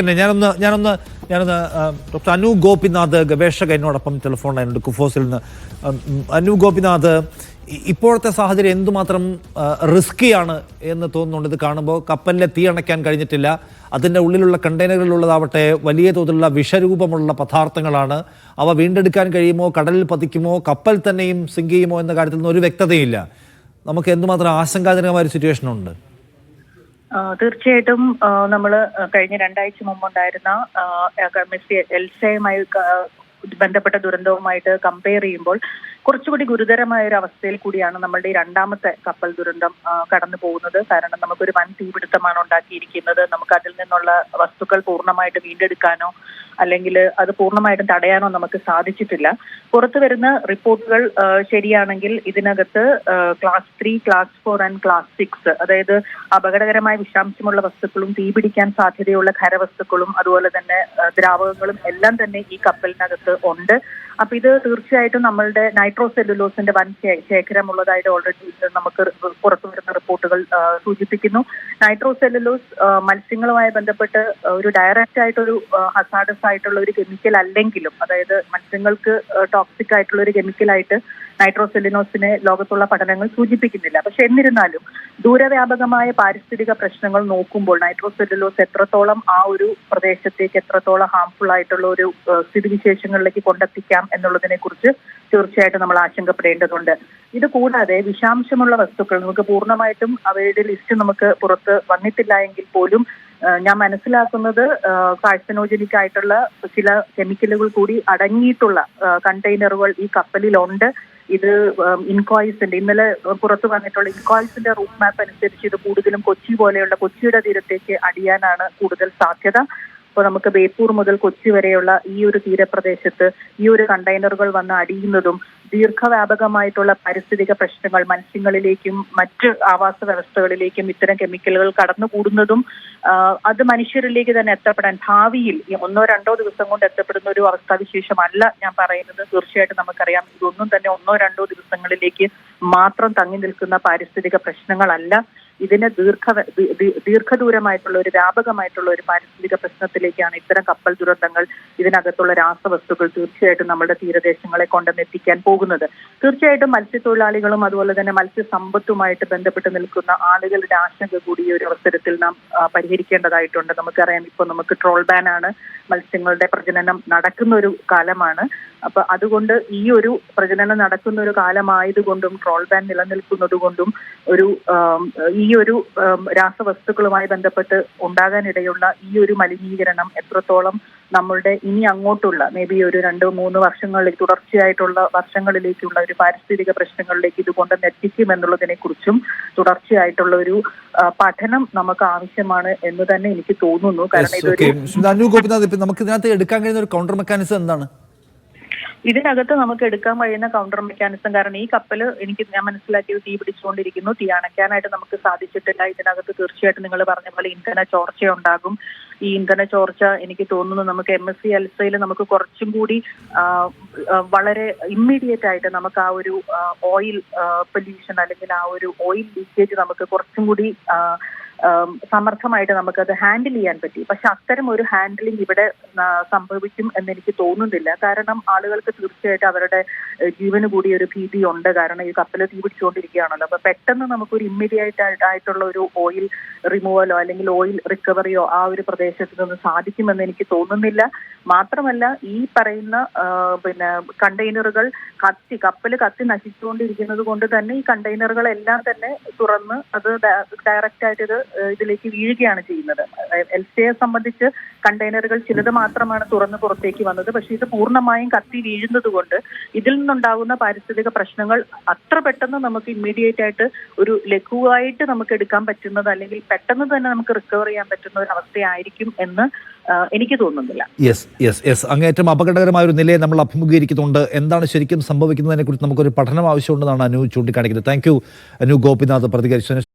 ഞാനൊന്ന് ഞാനൊന്ന് ഞാനൊന്ന് ഡോക്ടർ അനു ഗോപിനാഥ് ഗവേഷക എന്നോടൊപ്പം ടെലിഫോൺ ലൈനുണ്ട് കുഫോസിൽ നിന്ന്. അനു ഗോപിനാഥ് ഇപ്പോഴത്തെ സാഹചര്യം എന്തുമാത്രം റിസ്ക്കിയാണ് എന്ന് തോന്നുന്നുണ്ട്? ഇത് കാണുമ്പോൾ കപ്പലിലെ തീ അണയ്ക്കാൻ കഴിഞ്ഞിട്ടില്ല. അതിന്റെ ഉള്ളിലുള്ള കണ്ടെയ്നറുകളിലുള്ളതാവട്ടെ വലിയ തോതിലുള്ള വിഷരൂപമുള്ള പദാർത്ഥങ്ങളാണ്. അവ വീണ്ടെടുക്കാൻ കഴിയുമോ കടലിൽ പതിക്കുമോ കപ്പൽ തന്നെയും സിങ്ക് ചെയ്യുമോ എന്ന കാര്യത്തിൽ നിന്ന് ഒരു വ്യക്തതയില്ല. നമുക്ക് എന്തുമാത്രം ആശങ്കാജനകമായ ഒരു ആ, തീർച്ചയായിട്ടും നമ്മൾ കഴിഞ്ഞ രണ്ടാഴ്ച മുമ്പുണ്ടായിരുന്ന ഉണ്ടായിരുന്ന എൽസയുമായി ബന്ധപ്പെട്ട ദുരന്തവുമായിട്ട് കമ്പയർ ചെയ്യുമ്പോൾ കുറച്ചുകൂടി ഗുരുതരമായ ഒരു അവസ്ഥയിൽ കൂടിയാണ് നമ്മളുടെ ഈ രണ്ടാമത്തെ കപ്പൽ ദുരന്തം കടന്നു പോകുന്നത്. കാരണം നമുക്കൊരു വൻ തീപിടുത്തമാണ് ഉണ്ടാക്കിയിരിക്കുന്നത്. നമുക്ക് അതിൽ നിന്നുള്ള വസ്തുക്കൾ പൂർണമായിട്ട് വീണ്ടെടുക്കാനോ അല്ലെങ്കിൽ അത് പൂർണമായിട്ടും തടയാനോ നമുക്ക് സാധിച്ചിട്ടില്ല. പുറത്തു വരുന്ന റിപ്പോർട്ടുകൾ ശരിയാണെങ്കിൽ ഇതിനകത്ത് class three class four and class six അതായത് അപകടകരമായ വിഷാംശമുള്ള വസ്തുക്കളും തീപിടിക്കാൻ സാധ്യതയുള്ള ഖരവസ്തുക്കളും അതുപോലെ തന്നെ ദ്രാവകങ്ങളും എല്ലാം തന്നെ ഈ കപ്പലിനകത്ത് ഉണ്ട്. അപ്പൊ ഇത് തീർച്ചയായിട്ടും നമ്മളുടെ നൈട്രോസെല്ലുലോസിന്റെ വൻ ശേ- ശേഖരമുള്ളതായിട്ട് ഓൾറെഡി നമുക്ക് പുറത്തു വരുന്ന റിപ്പോർട്ടുകൾ സൂചിപ്പിക്കുന്നു. നൈട്രോസെല്ലുലോസ് സെല്ലുലോസ് മത്സ്യങ്ങളുമായി ബന്ധപ്പെട്ട് ഒരു ഡയറക്റ്റ് ആയിട്ടൊരു ഹസാഡസ് ആയിട്ടുള്ള ഒരു കെമിക്കൽ അല്ലെങ്കിലും അതായത് മത്സ്യങ്ങൾക്ക് ടോക്സിക് ആയിട്ടുള്ള ഒരു കെമിക്കലായിട്ട് നൈട്രോസെല്ലിനോസിനെ ലോകത്തുള്ള പഠനങ്ങൾ സൂചിപ്പിക്കുന്നില്ല. പക്ഷെ എന്നിരുന്നാലും ദൂരവ്യാപകമായ പാരിസ്ഥിതിക പ്രശ്നങ്ങൾ നോക്കുമ്പോൾ നൈട്രോസെല്ലുലോസ് എത്രത്തോളം ആ ഒരു പ്രദേശത്തേക്ക് എത്രത്തോളം ഹാംഫുൾ ആയിട്ടുള്ള ഒരു സ്ഥിതിവിശേഷങ്ങളിലേക്ക് കൊണ്ടെത്തിക്കാം എന്നുള്ളതിനെ കുറിച്ച് തീർച്ചയായിട്ടും നമ്മൾ ആശങ്കപ്പെടേണ്ടതുണ്ട്. ഇത് കൂടാതെ വിഷാംശമുള്ള വസ്തുക്കൾ നമുക്ക് പൂർണമായിട്ടും അവയുടെ ലിസ്റ്റ് നമുക്ക് പുറത്ത് വന്നിട്ടില്ല എങ്കിൽ പോലും ഞാൻ മനസ്സിലാക്കുന്നത് കാഴ്സനോജനിക് ആയിട്ടുള്ള ചില കെമിക്കലുകൾ കൂടി അടങ്ങിയിട്ടുള്ള കണ്ടെയ്നറുകൾ ഈ കപ്പലിലുണ്ട്. ഇത് ഇൻകോയ്സിന്റെ ഇന്നലെ പുറത്തു വന്നിട്ടുള്ള ഇൻകോയ്സിന്റെ റൂട്ട് മാപ്പ് അനുസരിച്ച് ഇത് കൂടുതലും കൊച്ചി പോലെയുള്ള കൊച്ചിയുടെ തീരത്തേക്ക് അടിയാനാണ് കൂടുതൽ സാധ്യത. അപ്പോൾ നമുക്ക് ബേപ്പൂർ മുതൽ കൊച്ചി വരെയുള്ള ഈ ഒരു തീരപ്രദേശത്ത് ഈ ഒരു കണ്ടെയ്നറുകൾ വന്ന് അടിയുന്നതും ദീർഘവ്യാപകമായിട്ടുള്ള പാരിസ്ഥിതിക പ്രശ്നങ്ങൾ മത്സ്യങ്ങളിലേക്കും മറ്റ് ആവാസ വ്യവസ്ഥകളിലേക്കും ഇത്തരം കെമിക്കലുകൾ കടന്നു കൂടുന്നതും അത് മനുഷ്യരിലേക്ക് തന്നെ എത്തപ്പെടാൻ ഭാവിയിൽ ഒന്നോ രണ്ടോ ദിവസം കൊണ്ട് എത്തപ്പെടുന്ന ഒരു അവസ്ഥാവിശേഷമല്ല ഞാൻ പറയുന്നത്. തീർച്ചയായിട്ടും നമുക്കറിയാം. ഇതൊന്നും തന്നെ ഒന്നോ രണ്ടോ ദിവസങ്ങളിലേക്ക് മാത്രം തങ്ങി നിൽക്കുന്ന പാരിസ്ഥിതിക പ്രശ്നങ്ങളല്ല. ഇതിന് ദീർഘ ദീർഘദൂരമായിട്ടുള്ള ഒരു വ്യാപകമായിട്ടുള്ള ഒരു പാരിസ്ഥിതിക പ്രശ്നത്തിലേക്കാണ് ഇത്തരം കപ്പൽ ദുരന്തങ്ങൾ ഇതിനകത്തുള്ള രാസവസ്തുക്കൾ തീർച്ചയായിട്ടും നമ്മുടെ തീരദേശങ്ങളെ കൊണ്ടുവന്ന് എത്തിക്കാൻ പോകുന്നത്. തീർച്ചയായിട്ടും മത്സ്യത്തൊഴിലാളികളും അതുപോലെ തന്നെ മത്സ്യസമ്പത്തുമായിട്ട് ബന്ധപ്പെട്ട് നിൽക്കുന്ന ആളുകളുടെ ആശങ്ക കൂടി ഒരു അവസരത്തിൽ നാം പരിഹരിക്കേണ്ടതായിട്ടുണ്ട്. നമുക്കറിയാം ഇപ്പോൾ നമുക്ക് ട്രോൾ ബാൻ ആണ് മത്സ്യങ്ങളുടെ പ്രജനനം നടക്കുന്ന ഒരു കാലമാണ്. അപ്പൊ അതുകൊണ്ട് ഈ ഒരു പ്രജനനം നടക്കുന്ന ഒരു കാലമായതുകൊണ്ടും ട്രോൾ ബാൻ നിലനിൽക്കുന്നത് കൊണ്ടും ഒരു ഈ ഒരു രാസവസ്തുക്കളുമായി ബന്ധപ്പെട്ട് ഉണ്ടാകാനിടയുള്ള ഈ ഒരു മലിനീകരണം എത്രത്തോളം നമ്മളുടെ ഇനി അങ്ങോട്ടുള്ള മേ ബി ഒരു രണ്ട് മൂന്ന് വർഷങ്ങളിൽ തുടർച്ചയായിട്ടുള്ള വർഷങ്ങളിലേക്കുള്ള ഒരു പാരിസ്ഥിതിക പ്രശ്നങ്ങളിലേക്ക് ഇത് കൊണ്ടുവന്ന് എത്തിക്കും എന്നുള്ളതിനെ കുറിച്ചും തുടർച്ചയായിട്ടുള്ള ഒരു പഠനം നമുക്ക് ആവശ്യമാണ് എന്ന് തന്നെ എനിക്ക് തോന്നുന്നു കാരണം ഇതൊരു. ഗോപിനാഥ് നമുക്ക് ഇതിനകത്ത് എടുക്കാൻ കഴിയുന്ന ഒരു കൗണ്ടർ മെക്കാനിസം എന്താണ് ഇതിനകത്ത് നമുക്ക് എടുക്കാൻ കഴിയുന്ന കൗണ്ടർ മെക്കാനിസം കാരണം ഈ കപ്പൽ എനിക്ക് ഞാൻ മനസ്സിലാക്കിയത് തീ പിടിച്ചുകൊണ്ടിരിക്കുന്നു തീ അണയ്ക്കാനായിട്ട് നമുക്ക് സാധിച്ചിട്ടില്ല. ഇതിനകത്ത് തീർച്ചയായിട്ടും നിങ്ങൾ പറഞ്ഞ പോലെ ഇന്ധന ചോർച്ചയുണ്ടാകും ഈ ഇന്ധന ചോർച്ച എനിക്ക് തോന്നുന്നു നമുക്ക് എം എസ് സി എൽസയിൽ നമുക്ക് കുറച്ചും കൂടി വളരെ ഇമ്മീഡിയറ്റ് ആയിട്ട് നമുക്ക് ആ ഒരു ഓയിൽ പൊല്യൂഷൻ അല്ലെങ്കിൽ ആ ഒരു ഓയിൽ ലീക്കേജ് നമുക്ക് കുറച്ചും കൂടി സമർത്ഥമായിട്ട് നമുക്കത് ഹാൻഡിൽ ചെയ്യാൻ പറ്റി. പക്ഷെ അത്തരം ഒരു ഹാൻഡിലിംഗ് ഇവിടെ സംഭവിക്കും എന്ന് എനിക്ക് തോന്നുന്നില്ല. കാരണം ആളുകൾക്ക് തീർച്ചയായിട്ടും അവരുടെ ജീവന് കൂടി ഒരു ഭീതി ഉണ്ട്. കാരണം ഈ കപ്പൽ തീ പിടിച്ചുകൊണ്ടിരിക്കുകയാണല്ലോ. അപ്പൊ പെട്ടെന്ന് നമുക്കൊരു ഇമ്മീഡിയറ്റ് ആയിട്ടുള്ള ഒരു ഓയിൽ റിമൂവലോ അല്ലെങ്കിൽ ഓയിൽ റിക്കവറിയോ ആ ഒരു പ്രദേശത്ത് നിന്ന് സാധിക്കുമെന്ന് എനിക്ക് തോന്നുന്നില്ല. മാത്രമല്ല ഈ പറയുന്ന പിന്നെ കണ്ടെയ്നറുകൾ കത്തി കപ്പൽ കത്തി നശിച്ചുകൊണ്ടിരിക്കുന്നത് കൊണ്ട് തന്നെ ഈ കണ്ടെയ്നറുകളെല്ലാം തന്നെ തുറന്ന് അത് ഡയറക്റ്റ് ആയിട്ട് ഇത് ഇതിലേക്ക് വീഴുകയാണ് ചെയ്യുന്നത്. എൽ സംബന്ധിച്ച് കണ്ടെയ്നറുകൾ ചിലത് മാത്രമാണ് തുറന്ന് പുറത്തേക്ക് വന്നത്. പക്ഷേ ഇത് പൂർണമായും കത്തി വീഴുന്നത് കൊണ്ട് ഇതിൽ നിന്നുണ്ടാകുന്ന പാരിസ്ഥിതിക പ്രശ്നങ്ങൾ അത്ര പെട്ടെന്ന് നമുക്ക് ഇമ്മീഡിയറ്റ് ആയിട്ട് ഒരു ലഘുവായിട്ട് നമുക്ക് എടുക്കാൻ പറ്റുന്നത് അല്ലെങ്കിൽ പെട്ടെന്ന് തന്നെ നമുക്ക് റിക്കവർ ചെയ്യാൻ പറ്റുന്ന ഒരു അവസ്ഥയായിരിക്കും എന്ന് എനിക്ക് തോന്നുന്നില്ല. യെസ് യെസ് യെസ് അങ്ങേറ്റം അപകടകരമായ ഒരു നിലയെ നമ്മൾ അഭിമുഖീകരിക്കുന്നുണ്ട്. എന്താണ് ശരിക്കും സംഭവിക്കുന്നതിനെ കുറിച്ച് നമുക്കൊരു പഠനം ആവശ്യമുണ്ടെന്നാണ് അനു ചൂണ്ടിക്കാണിക്കുന്നത്. Thank you Anu Gopinath പ്രതികരിച്ചതിന്